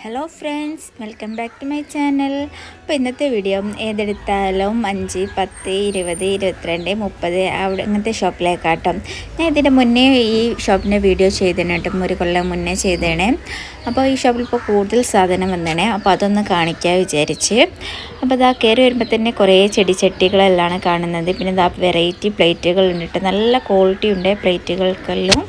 Hello friends welcome back to my channel അപ്പോൾ ഇന്നത്തെ video ഏതെടുത്താലും അഞ്ച് പത്ത് ഇരുപത് ഇരുപത്തിരണ്ട് മുപ്പത് അവിടെ അങ്ങനത്തെ ഷോപ്പിലേക്കാട്ടോ. ഞാൻ ഇതിന്റെ മുന്നേ ഈ ഷോപ്പിന്റെ വീഡിയോ ചെയ്തേനെ കേട്ടോ ഒരു കൊല്ലം മുന്നേ ചെയ്തേണേ അപ്പോൾ ഈ ഷോപ്പിൽ ഇപ്പോൾ കൂടുതൽ സാധനം വന്നേനെ അപ്പോൾ അതൊന്ന് കാണിക്കാൻ വിചാരിച്ച്. അപ്പോൾ ഇതാ കയറി വരുമ്പോൾ തന്നെ കുറേ ചെടിച്ചട്ടികളെല്ലാം കാണുന്നത്. പിന്നെ ഇതാ വെറൈറ്റി പ്ലേറ്റുകൾ ഉണ്ട് നല്ല ക്വാളിറ്റി ഉണ്ട് പ്ലേറ്റുകൾക്കെല്ലാം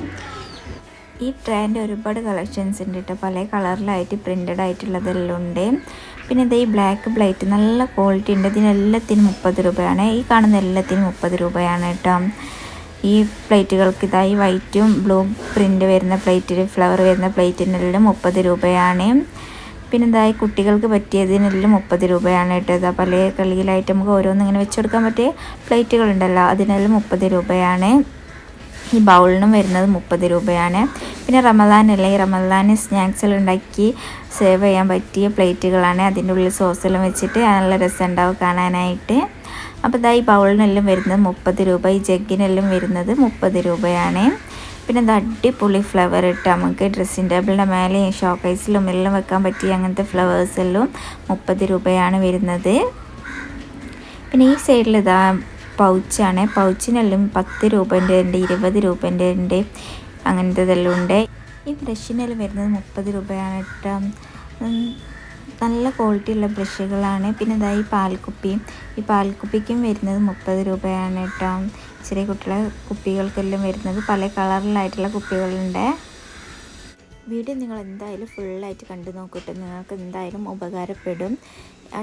ഈ ട്രാന്റെ ഒരുപാട് കളക്ഷൻസ് ഉണ്ട് കേട്ടോ പല കളറിലായിട്ട് പ്രിന്റഡ് ആയിട്ടുള്ളതെല്ലാം ഉണ്ട്. പിന്നെ ഇത് ഈ ബ്ലാക്ക് ബ്ലൈറ്റ് നല്ല ക്വാളിറ്റി ഉണ്ട്. ഇതിനെല്ലാത്തിനും മുപ്പത് രൂപയാണ്. ഈ കാണുന്ന എല്ലാത്തിനും മുപ്പത് രൂപയാണ് കേട്ടോ ഈ പ്ലേറ്റുകൾക്ക് ഇതായി വൈറ്റും ബ്ലൂ പ്രിന്റ് വരുന്ന പ്ലേറ്റിൽ ഫ്ലവർ വരുന്ന പ്ലേറ്റിനെല്ലാം മുപ്പത് രൂപയാണ്. പിന്നെ എന്തായി കുട്ടികൾക്ക് പറ്റിയതിനെല്ലാം മുപ്പത് രൂപയാണ് കേട്ടോ ഇതാ പല കളിയിലായിട്ട് നമുക്ക് ഓരോന്നും ഇങ്ങനെ വെച്ച് കൊടുക്കാൻ പറ്റിയ പ്ലേറ്റുകളുണ്ടല്ലോ അതിനെല്ലാം മുപ്പത് രൂപയാണ്. ഈ ബൗളിനും വരുന്നത് മുപ്പത് രൂപയാണ്. പിന്നെ റമദാനല്ലേ റമദാന് എല്ലാം ഉണ്ടാക്കി സേവ് ചെയ്യാൻ പറ്റിയ പ്ലേറ്റുകളാണ് അതിന്റെ ഉള്ളിൽ സോസെല്ലാം വെച്ചിട്ട് നല്ല രസമുണ്ടാവും കാണാനായിട്ട്. അപ്പോൾ ഇതാ ഈ ബൗളിനെല്ലാം വരുന്നത് മുപ്പത് രൂപ ഈ ജഗ്ഗിനെല്ലാം വരുന്നത് മുപ്പത് രൂപയാണ്. പിന്നെ ഇത് അടിപൊളി ഫ്ലവർ ഇട്ട് നമുക്ക് ഡ്രസ്സിങ് ടേബിളിന്റെ മേലെയും ഷോക്കേസിലും എല്ലാം വെക്കാൻ പറ്റിയ അങ്ങനത്തെ ഫ്ലവേഴ്സ് എല്ലാം മുപ്പത് രൂപയാണ് വരുന്നത്. പിന്നെ ഈ സൈഡിൽ ഇതാ പൗച്ചാണ് പൗച്ചിനെല്ലാം പത്ത് രൂപേന്റെ ഉണ്ട് ഇരുപത് രൂപേന്റെ ഉണ്ട് അങ്ങനത്തേതെല്ലാം ഉണ്ട്. ഈ ബ്രഷിനെല്ലാം വരുന്നത് മുപ്പത് രൂപയാണ് കേട്ടോ നല്ല ക്വാളിറ്റി ഉള്ള ബ്രഷുകളാണ്. പിന്നെ ഇതാ ഈ പാൽക്കുപ്പി. ഈ പാൽക്കുപ്പിക്കും വരുന്നത് മുപ്പത് രൂപയാണ് കേട്ടോ ചെറിയ കുട്ടികളെ കുപ്പികൾക്കെല്ലാം വരുന്നത്. പല കളറിലായിട്ടുള്ള കുപ്പികളുണ്ട്. വീഡിയോ നിങ്ങൾ എന്തായാലും ഫുള്ളായിട്ട് കണ്ടു നോക്കിയിട്ട് നിങ്ങൾക്ക് എന്തായാലും ഉപകാരപ്പെടും.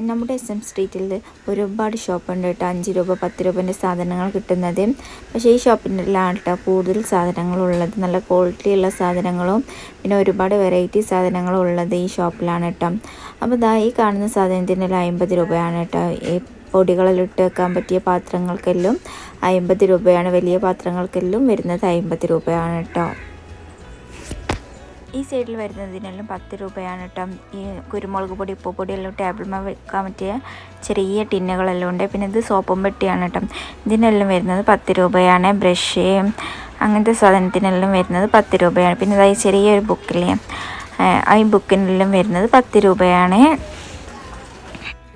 നമ്മുടെ എസ് എം സ്ട്രീറ്റിൽ ഒരുപാട് ഷോപ്പുണ്ട് കേട്ടോ. അഞ്ച് രൂപ പത്ത് രൂപേന്റെ സാധനങ്ങൾ കിട്ടുന്നത്. പക്ഷേ ഈ ഷോപ്പിലാണ് കേട്ടോ കൂടുതൽ സാധനങ്ങളുള്ളത്. നല്ല ക്വാളിറ്റിയുള്ള സാധനങ്ങളും പിന്നെ ഒരുപാട് വെറൈറ്റി സാധനങ്ങളും ഉള്ളത് ഈ ഷോപ്പിലാണ് കേട്ടോ. അപ്പോൾ ഇതാ ഈ കാണുന്ന സാധനത്തിനെല്ലാം അമ്പത് രൂപയാണ് കേട്ടോ. ഈ പൊടികളെല്ലാം ഇട്ട് വെക്കാൻ പറ്റിയ പാത്രങ്ങൾക്കെല്ലാം അമ്പത് രൂപയാണ്. വലിയ പാത്രങ്ങൾക്കെല്ലാം വരുന്നത് അമ്പത് രൂപയാണ് കേട്ടോ. ഈ സൈഡിൽ വരുന്നതിനെല്ലാം പത്ത് രൂപയാണ് കേട്ടോ. ഈ കുരുമുളക് പൊടി ഉപ്പ് പൊടി എല്ലാം ടേബിൾ മേൽ വെക്കാൻ പറ്റിയ ചെറിയ ടിന്നുകളെല്ലാം ഉണ്ട്. പിന്നെ ഇത് സോപ്പും പെട്ടിയാണ് കേട്ടോ. ഇതിനെല്ലാം വരുന്നത് പത്ത് രൂപയാണ്. ബ്രഷ് അങ്ങനത്തെ സാധനത്തിനെല്ലാം വരുന്നത് പത്ത് രൂപയാണ്. പിന്നെ അതായത് ചെറിയൊരു ബുക്കിലെ ആ ബുക്കിനെല്ലാം വരുന്നത് പത്ത് രൂപയാണ്.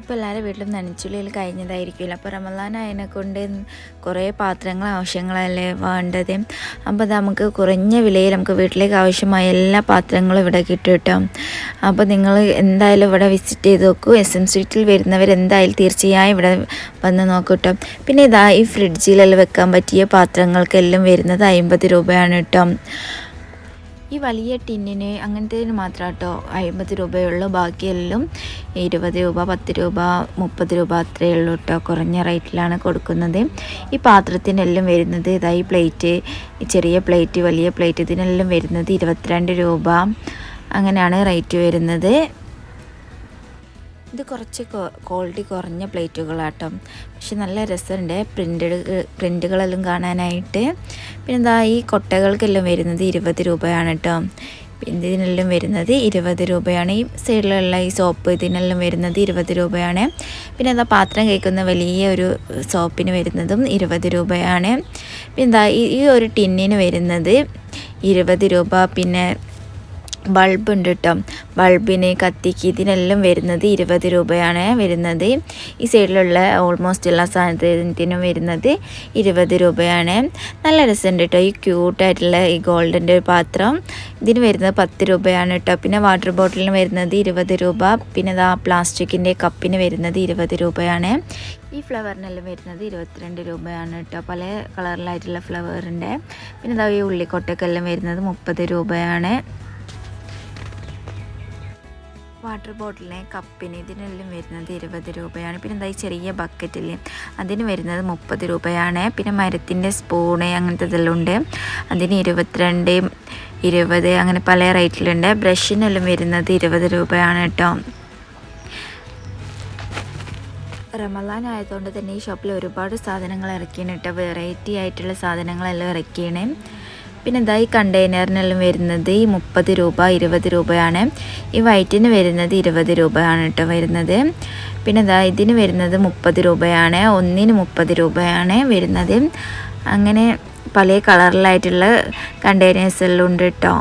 ഇപ്പോൾ എല്ലാവരും വീട്ടിലും നനച്ചുള്ളിയിൽ കഴിഞ്ഞതായിരിക്കുമല്ലോ. അപ്പോൾ റമലാൻ അതിനെ കൊണ്ട് കുറേ പാത്രങ്ങൾ ആവശ്യങ്ങളല്ലേ വേണ്ടത്? അപ്പോൾ നമുക്ക് കുറഞ്ഞ വിലയിൽ നമുക്ക് വീട്ടിലേക്ക് ആവശ്യമായ എല്ലാ പാത്രങ്ങളും ഇവിടെ കിട്ടും കേട്ടോ. അപ്പോൾ നിങ്ങൾ എന്തായാലും ഇവിടെ വിസിറ്റ് ചെയ്ത് നോക്കൂ. എസ് എം സ്ട്രീറ്റിൽ വരുന്നവർ എന്തായാലും തീർച്ചയായും ഇവിടെ വന്ന് നോക്കൂ കേട്ടോ. പിന്നെ ഇതാ ഈ ഫ്രിഡ്ജിലെല്ലാം വെക്കാൻ പറ്റിയ പാത്രങ്ങൾക്കെല്ലാം വരുന്നത് അമ്പത് രൂപയാണ് കേട്ടോ. ഈ വലിയ ടിന്നിന് അങ്ങനത്തേതിന് മാത്രം കേട്ടോ അമ്പത് രൂപയുള്ളൂ. ബാക്കിയെല്ലാം ഇരുപത് രൂപ പത്ത് രൂപ മുപ്പത് രൂപ അത്രയേ ഉള്ളൂ കേട്ടോ കുറഞ്ഞ റേറ്റിലാണ് കൊടുക്കുന്നത്. ഈ പാത്രത്തിനെല്ലാം വരുന്നത് ഇതായി പ്ലേറ്റ് ചെറിയ പ്ലേറ്റ് വലിയ പ്ലേറ്റ് ഇതിനെല്ലാം വരുന്നത് ഇരുപത്തിരണ്ട് രൂപ. അങ്ങനെയാണ് റേറ്റ് വരുന്നത്. ഇത് കുറച്ച് ക്വാളിറ്റി കുറഞ്ഞ പ്ലേറ്റുകളാട്ടോ. പക്ഷെ നല്ല രസമുണ്ട്. പ്രിന്റ് പ്രിന്റുകളെല്ലാം കാണാനായിട്ട്. പിന്നെ എന്താ ഈ കൊട്ടകൾക്കെല്ലാം വരുന്നത് ഇരുപത് രൂപയാണ് കേട്ടോ ഇതിനെല്ലാം വരുന്നത് ഇരുപത് രൂപയാണ്. ഈ സൈഡിലുള്ള ഈ സോപ്പ് ഇതിനെല്ലാം വരുന്നത് ഇരുപത് രൂപയാണ്. പിന്നെ എന്താ പാത്രം കഴിക്കുന്ന വലിയ ഒരു സോപ്പിന് വരുന്നതും ഇരുപത് രൂപയാണ്. പിന്നെ എന്താ ഈ ഒരു ടിന്നിന് വരുന്നത് ഇരുപത് രൂപ. പിന്നെ ബൾബ് ഉണ്ട് കേട്ടോ ബൾബിന് കത്തിക്ക് ഇതിനെല്ലാം വരുന്നത് ഇരുപത് രൂപയാണ് വരുന്നത്. ഈ സൈഡിലുള്ള ഓൾമോസ്റ്റ് എല്ലാ സാധനത്തിനും വരുന്നത് ഇരുപത് രൂപയാണ്. നല്ല രസമുണ്ട് കേട്ടോ ഈ ക്യൂട്ടായിട്ടുള്ള ഈ ഗോൾഡിന്റെ ഒരു പാത്രം. ഇതിന് വരുന്നത് പത്ത് രൂപയാണ് കേട്ടോ. പിന്നെ വാട്ടർ ബോട്ടിലിന് വരുന്നത് ഇരുപത് രൂപ. പിന്നെ ഇതാ പ്ലാസ്റ്റിക്കിന്റെ കപ്പിന് വരുന്നത് ഇരുപത് രൂപയാണ്. ഈ ഫ്ലവറിനെല്ലാം വരുന്നത് ഇരുപത്തിരണ്ട് രൂപയാണ് കേട്ടോ. പല കളറിലായിട്ടുള്ള ഫ്ലവറിന്റെ. പിന്നെ ഇതാ ഈ ഉള്ളിക്കൊട്ടക്കെല്ലാം വരുന്നത് മുപ്പത് രൂപയാണ്. വാട്ടർ ബോട്ടിലിന് കപ്പിന് ഇതിനെല്ലാം വരുന്നത് ഇരുപത് രൂപയാണ്. പിന്നെ എന്താ ഈ ചെറിയ ബക്കറ്റിൽ അതിന് വരുന്നത് മുപ്പത് രൂപയാണ്. പിന്നെ മരത്തിന്റെ സ്പൂണ് അങ്ങനത്തെ ഇതെല്ലാം ഉണ്ട്. അതിന് ഇരുപത്തിരണ്ട് ഇരുപത് അങ്ങനെ പല റേറ്റിലുണ്ട്. ബ്രഷിനെല്ലാം വരുന്നത് ഇരുപത് രൂപയാണ് കേട്ടോ. റമലാൻ ആയതുകൊണ്ട് തന്നെ ഈ ഷോപ്പിൽ ഒരുപാട് സാധനങ്ങൾ ഇറക്കിയാണ് കേട്ടോ. വെറൈറ്റി ആയിട്ടുള്ള സാധനങ്ങളെല്ലാം ഇറക്കിയാണ് പിന്നെ ഇതാ ഈ കണ്ടെയ്നറിനെല്ലാം വരുന്നത് ഈ മുപ്പത് രൂപ ഇരുപത് രൂപയാണ്. ഈ വൈറ്റിന് വരുന്നത് ഇരുപത് രൂപയാണ് കേട്ടോ വരുന്നത്. പിന്നെ ഇതാ ഇതിന് വരുന്നത് മുപ്പത് രൂപയാണ് ഒന്നിന് മുപ്പത് രൂപയാണ് വരുന്നത്. അങ്ങനെ പല കളറിലായിട്ടുള്ള കണ്ടെയ്നേഴ്സ് എല്ലാം ഉണ്ട് കേട്ടോ.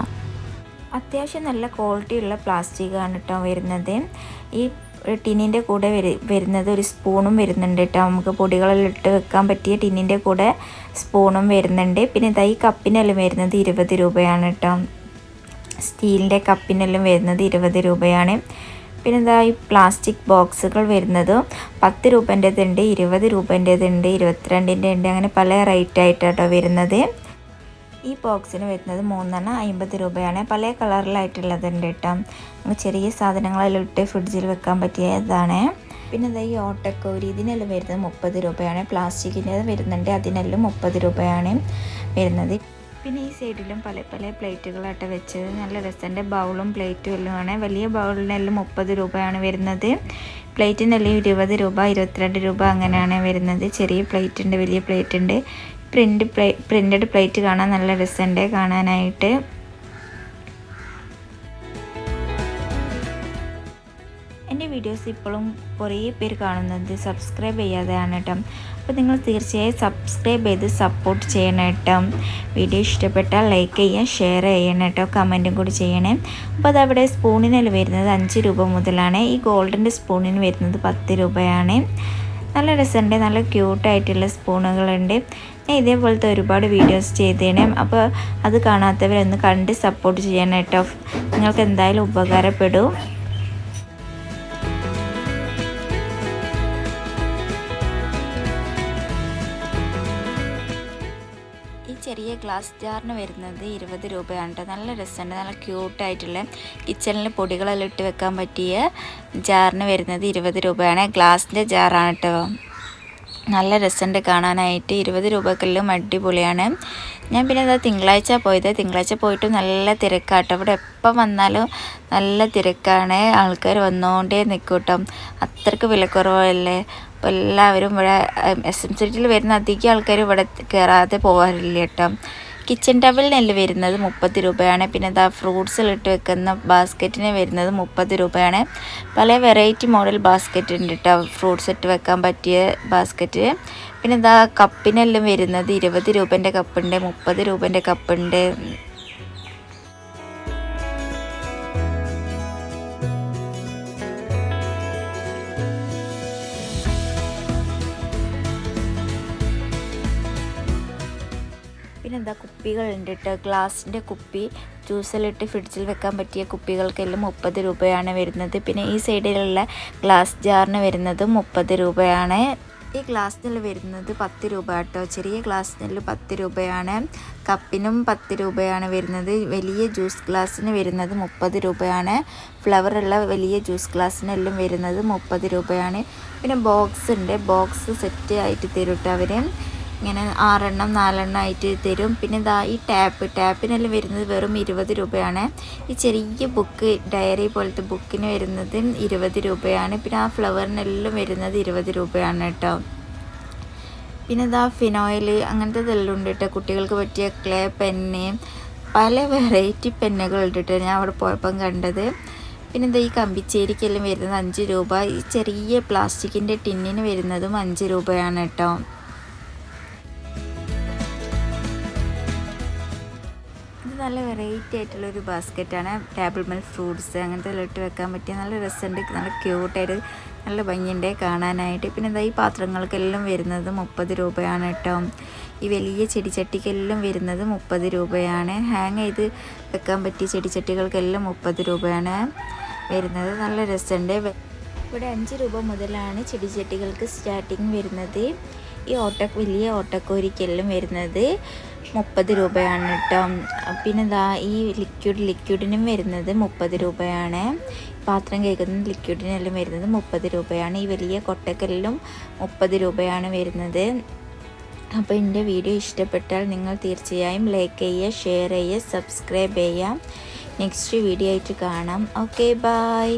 അത്യാവശ്യം നല്ല ക്വാളിറ്റിയുള്ള പ്ലാസ്റ്റിക്കാണ് കേട്ടോ വരുന്നത്. ഈ ടിന്നിന്റെ കൂടെ വരു വരുന്നത് ഒരു സ്പൂണും വരുന്നുണ്ട് കേട്ടോ നമുക്ക് പൊടികളെല്ലാം ഇട്ട് വെക്കാൻ പറ്റിയ ടിന്നിന്റെ കൂടെ സ്പൂണും വരുന്നുണ്ട്. പിന്നെ ഇതാ ഈ കപ്പിനെല്ലാം വരുന്നത് ഇരുപത് രൂപയാണ് കേട്ടോ സ്റ്റീലിന്റെ കപ്പിനെല്ലാം വരുന്നത് ഇരുപത് രൂപയാണ്. പിന്നെ ഇതായി ഈ പ്ലാസ്റ്റിക് ബോക്സുകൾ വരുന്നത് പത്ത് രൂപന്റെതുണ്ട് ഇരുപത് രൂപന്റെതുണ്ട് ഇരുപത്തിരണ്ടിന്റെ ഉണ്ട് അങ്ങനെ പല റേറ്റ് കേട്ടോ വരുന്നത്. ഈ ബോക്സിന് വരുന്നത് മൂന്നെണ്ണം അമ്പത് രൂപയാണ്. പല കളറിലായിട്ടുള്ളതുണ്ട് കേട്ടോ. നമുക്ക് ചെറിയ സാധനങ്ങളെല്ലാം ഇട്ട് ഫ്രിഡ്ജിൽ വെക്കാൻ പറ്റിയതാണ്. പിന്നെ അതായത് ഈ ഓട്ടക്കോരി ഇതിനെല്ലാം വരുന്നത് മുപ്പത് രൂപയാണ്. പ്ലാസ്റ്റിക്കിന്റെ വരുന്നുണ്ട് അതിനെല്ലാം മുപ്പത് രൂപയാണ് വരുന്നത്. പിന്നെ ഈ സൈഡിലും പല പല പ്ലേറ്റുകളായിട്ട് വെച്ചത്. നല്ല രസമുണ്ട്. ബൗളും പ്ലേറ്റും എല്ലാം വലിയ ബൗളിനെല്ലാം മുപ്പത് രൂപയാണ് വരുന്നത്. പ്ലേറ്റിനെല്ലാം ഇരുപത് രൂപ ഇരുപത്തിരണ്ട് രൂപ അങ്ങനെയാണ് വരുന്നത്. ചെറിയ പ്ലേറ്റ് ഉണ്ട് വലിയ പ്ലേറ്റ് ഉണ്ട് പ്രിന്റ് പ്ലേ പ്രിന്റഡ് പ്ലേറ്റ് കാണാൻ നല്ല രസമുണ്ട് കാണാനായിട്ട്. എന്റെ വീഡിയോസ് ഇപ്പോഴും കുറേ പേര് കാണുന്നത് സബ്സ്ക്രൈബ് ചെയ്യാതെയാണ് കേട്ടോ. അപ്പോൾ നിങ്ങൾ തീർച്ചയായും സബ്സ്ക്രൈബ് ചെയ്ത് സപ്പോർട്ട് ചെയ്യണം കേട്ടോ. വീഡിയോ ഇഷ്ടപ്പെട്ടാൽ ലൈക്ക് ചെയ്യാൻ ഷെയർ ചെയ്യണം കേട്ടോ കമന്റും കൂടി ചെയ്യണേ. അപ്പോൾ അതവിടെ സ്പൂണിനിൽ വരുന്നത് അഞ്ച് രൂപ മുതലാണ്. ഈ ഗോൾഡന്റെ സ്പൂണിന് വരുന്നത് പത്ത് രൂപയാണ്. നല്ല രസമുണ്ട് നല്ല ക്യൂട്ടായിട്ടുള്ള സ്പൂണുകളുണ്ട്. ഞാൻ ഇതേപോലത്തെ ഒരുപാട് വീഡിയോസ് ചെയ്തേനെ. അപ്പോൾ അത് കാണാത്തവരൊന്ന് കണ്ട് സപ്പോർട്ട് ചെയ്യണം കേട്ടോ. നിങ്ങൾക്ക് എന്തായാലും ഉപകാരപ്പെടും. ചെറിയ ഗ്ലാസ് ജാറിന് വരുന്നത് ഇരുപത് രൂപയാണ് നല്ല രസമുണ്ട്. നല്ല ക്യൂട്ടായിട്ടുള്ള കിച്ചണിൽ പൊടികളെല്ലാം ഇട്ട് വെക്കാൻ പറ്റിയ ജാറിന് വരുന്നത് ഇരുപത് രൂപയാണ്. ഗ്ലാസിന്റെ ജാറാണ് കേട്ടോ നല്ല രസമുണ്ട് കാണാനായിട്ട്. ഇരുപത് രൂപക്കെല്ലാം അടിപൊളിയാണ്. ഞാൻ പിന്നെ എന്താ തിങ്കളാഴ്ച പോയത്. തിങ്കളാഴ്ച പോയിട്ട് നല്ല തിരക്കാട്ടോ. ഇവിടെ എപ്പം വന്നാലും നല്ല തിരക്കാണ്. ആൾക്കാർ വന്നുകൊണ്ടേ നിൽക്കൂട്ടോ അത്രയ്ക്ക് വിലക്കുറവല്ലേ? എല്ലാവരും ഇവിടെ എസ് എം സിറ്റിയിൽ വരുന്ന അധികം ആൾക്കാർ ഇവിടെ കയറാതെ പോകാറില്ല കേട്ടോ. കിച്ചൺ ടവലിനല്ല വരുന്നത് മുപ്പത് രൂപയാണ്. പിന്നെ എന്താ ഫ്രൂട്ട്സിലിട്ട് വെക്കുന്ന ബാസ്ക്കറ്റിന് വരുന്നത് മുപ്പത് രൂപയാണ്. പല വെറൈറ്റി മോഡൽ ബാസ്ക്കറ്റ് ഉണ്ട് കേട്ടോ. ഫ്രൂട്ട്സ് ഇട്ട് വെക്കാൻ പറ്റിയ ബാസ്ക്കറ്റ് പിന്നെ എന്താ കപ്പിനെല്ലാം വരുന്നത് ഇരുപത് രൂപേന്റെ കപ്പുണ്ട് മുപ്പത് രൂപേന്റെ കപ്പുണ്ട് എന്താ കുപ്പികളുണ്ട് കേട്ടോ ഗ്ലാസിന്റെ കുപ്പി ജ്യൂസിലിട്ട് ഫ്രിഡ്ജിൽ വെക്കാൻ പറ്റിയ കുപ്പികൾക്കെല്ലാം മുപ്പത് രൂപയാണ് വരുന്നത്. പിന്നെ ഈ സൈഡിലുള്ള ഗ്ലാസ് ജാറിന് വരുന്നത് മുപ്പത് രൂപയാണ്. ഈ ഗ്ലാസ്സിൽ വരുന്നത് പത്ത് രൂപ കേട്ടോ ചെറിയ ഗ്ലാസ്സിൽ പത്ത് രൂപയാണ്. കപ്പിനും പത്ത് രൂപയാണ് വരുന്നത്. വലിയ ജ്യൂസ് ഗ്ലാസ്സിന് വരുന്നത് മുപ്പത് രൂപയാണ്. ഫ്ലവറുള്ള വലിയ ജ്യൂസ് ഗ്ലാസ്സിനെല്ലാം വരുന്നത് മുപ്പത് രൂപയാണ്. പിന്നെ ബോക്സ് ഉണ്ട്. ബോക്സ് സെറ്റ് ആയിട്ട് തരും കേട്ടോ അവർ ഇങ്ങനെ ആറെണ്ണം നാലെണ്ണം ആയിട്ട് തരും. പിന്നെ ഇതാ ഈ ടാപ്പ് ടാപ്പിനെല്ലാം വരുന്നത് വെറും ഇരുപത് രൂപയാണ്. ഈ ചെറിയ ബുക്ക് ഡയറി പോലത്തെ ബുക്കിന് വരുന്നത് ഇരുപത് രൂപയാണ്. പിന്നെ ആ ഫ്ലവറിനെല്ലാം വരുന്നത് ഇരുപത് രൂപയാണ് കേട്ടോ. പിന്നെ ഇതാ ഫിനോയിൽ അങ്ങനത്തെ ഇതെല്ലാം ഉണ്ട് കേട്ടോ. കുട്ടികൾക്ക് പറ്റിയ ക്ലേ പെന്ന് പല വെറൈറ്റി പെന്നുകൾ ഉണ്ട് കേട്ടോ. ഞാൻ അവിടെ പോയപ്പം കണ്ടത്. പിന്നെ എന്താ ഈ കമ്പിച്ചേരിക്കെല്ലാം വരുന്നത് അഞ്ച് രൂപ. ഈ ചെറിയ പ്ലാസ്റ്റിക്കിന്റെ ടിന്നിന് വരുന്നതും അഞ്ച് രൂപയാണ് കേട്ടോ. നല്ല വെറൈറ്റി ആയിട്ടുള്ളൊരു ബാസ്ക്കറ്റാണ് ടേബിൾ മെൽ ഫ്രൂട്ട്സ് അങ്ങനത്തെ ഇട്ട് വെക്കാൻ പറ്റിയ നല്ല രസമുണ്ട്. നല്ല ക്യൂട്ടായിട്ട് നല്ല ഭംഗിയുണ്ട് കാണാനായിട്ട്. പിന്നെ എന്താ ഈ പാത്രങ്ങൾക്കെല്ലാം വരുന്നത് മുപ്പത് രൂപയാണ് കേട്ടോ. ഈ വലിയ ചെടിച്ചട്ടിക്കെല്ലാം വരുന്നത് മുപ്പത് രൂപയാണ്. ഹാങ് ചെയ്ത് വെക്കാൻ പറ്റിയ ചെടിച്ചട്ടികൾക്കെല്ലാം മുപ്പത് രൂപയാണ് വരുന്നത്. നല്ല രസമുണ്ട്. ഇവിടെ അഞ്ച് രൂപ മുതലാണ് ചെടിച്ചട്ടികൾക്ക് സ്റ്റാർട്ടിങ് വരുന്നത്. ഈ ഓട്ട വലിയ ഓട്ടക്കോരിക്കെല്ലാം വരുന്നത് മുപ്പത് രൂപയാണ് കേട്ടോ പിന്നെ ഇതാ ഈ ലിക്വിഡ് ലിക്വിഡിനും വരുന്നത് മുപ്പത് രൂപയാണ്. പാത്രം കേൾക്കുന്ന ലിക്വിഡിനെല്ലാം വരുന്നത് മുപ്പത് രൂപയാണ്. ഈ വലിയ കൊട്ടക്കെല്ലാം മുപ്പത് രൂപയാണ് വരുന്നത്. അപ്പോൾ എന്റെ വീഡിയോ ഇഷ്ടപ്പെട്ടാൽ നിങ്ങൾ തീർച്ചയായും ലൈക്ക് ചെയ്യുക ഷെയർ ചെയ്യുക സബ്സ്ക്രൈബ് ചെയ്യുക. നെക്സ്റ്റ് വീഡിയോ ആയിട്ട് കാണാം. Okay bye